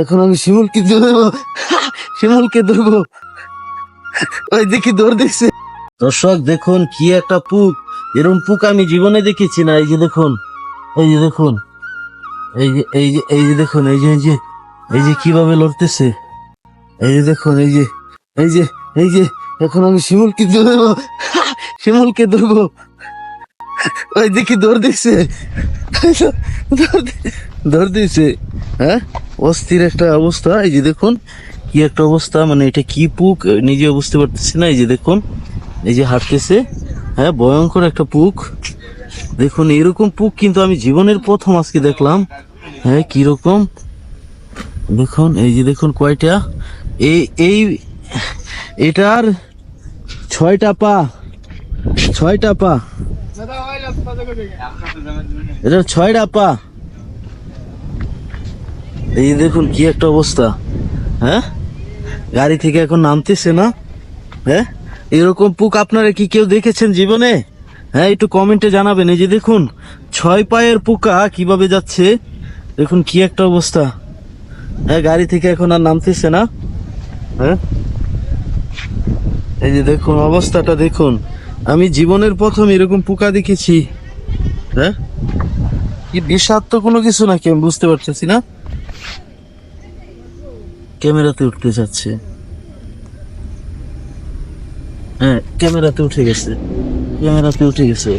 এখন আমি শিমুলকে ধরবো। শিমুলকে ধরবো। ওই দেখি দৌড় দেখছে দর্শক, দেখুন কি একটা পুক। এরকম পুক আমি জীবনে দেখেছি না। এই যে দেখুন, এই যে দেখুন, এই যে এই যে এই যে দেখুন, এই যে এই যে এই যে কীভাবে লড়তেছে। এই যে দেখুন, এই যে এই যে এই যে, এখন আমি শিমুলকে ধরবো। শিমুলকে ধরবো। ওই দেখি দৌড় দিচ্ছে। দৌড় দিচ্ছে। হ্যাঁ? অস্থির একটা অবস্থা। এই যে দেখুন, কি একটা অবস্থা। মানে এটা কি পুক? নিজে বুঝতে পারতেছি না। এই যে দেখুন, এই যে হাঁটতেছে। হ্যাঁ ভয়ঙ্কর একটা পুক। দেখুন, এরকম পুক কিন্তু আমি জীবনের প্রথম আজকে দেখলাম। হ্যাঁ কীরকম দেখুন, এই যে দেখুন কয়টা। এই এই, এটার ছয়টা পা। ছয়টা পা। এটার ছয়টা পা। এই দেখুন কি একটা অবস্থা। হ্যাঁ? গাড়ি থেকে এখন নামতেছে না। হ্যাঁ? এরকম পুক আপনারা কি কেউ দেখেছেন জীবনে? হ্যাঁ একটু কমেন্টে জানাবেন। এই যে দেখুন, ছয় পায়ের পোকা কীভাবে যাচ্ছে? দেখুন কি একটা অবস্থা। হ্যাঁ গাড়ি থেকে এখন আর নামতেছে না। হ্যাঁ? এই যে দেখুন, অবস্থাটা দেখুন। আমি জীবনের প্রথম এরকম পোকা দেখেছি। হ্যাঁ? কি বিষাক্ত কোনো কিছু নাকি আমি বুঝতে পারতেছি না। ক্যামেরাতে উঠতে যাচ্ছে। হ্যাঁ ক্যামেরাতে উঠে গেছে। ক্যামেরাতে উঠে গেছে।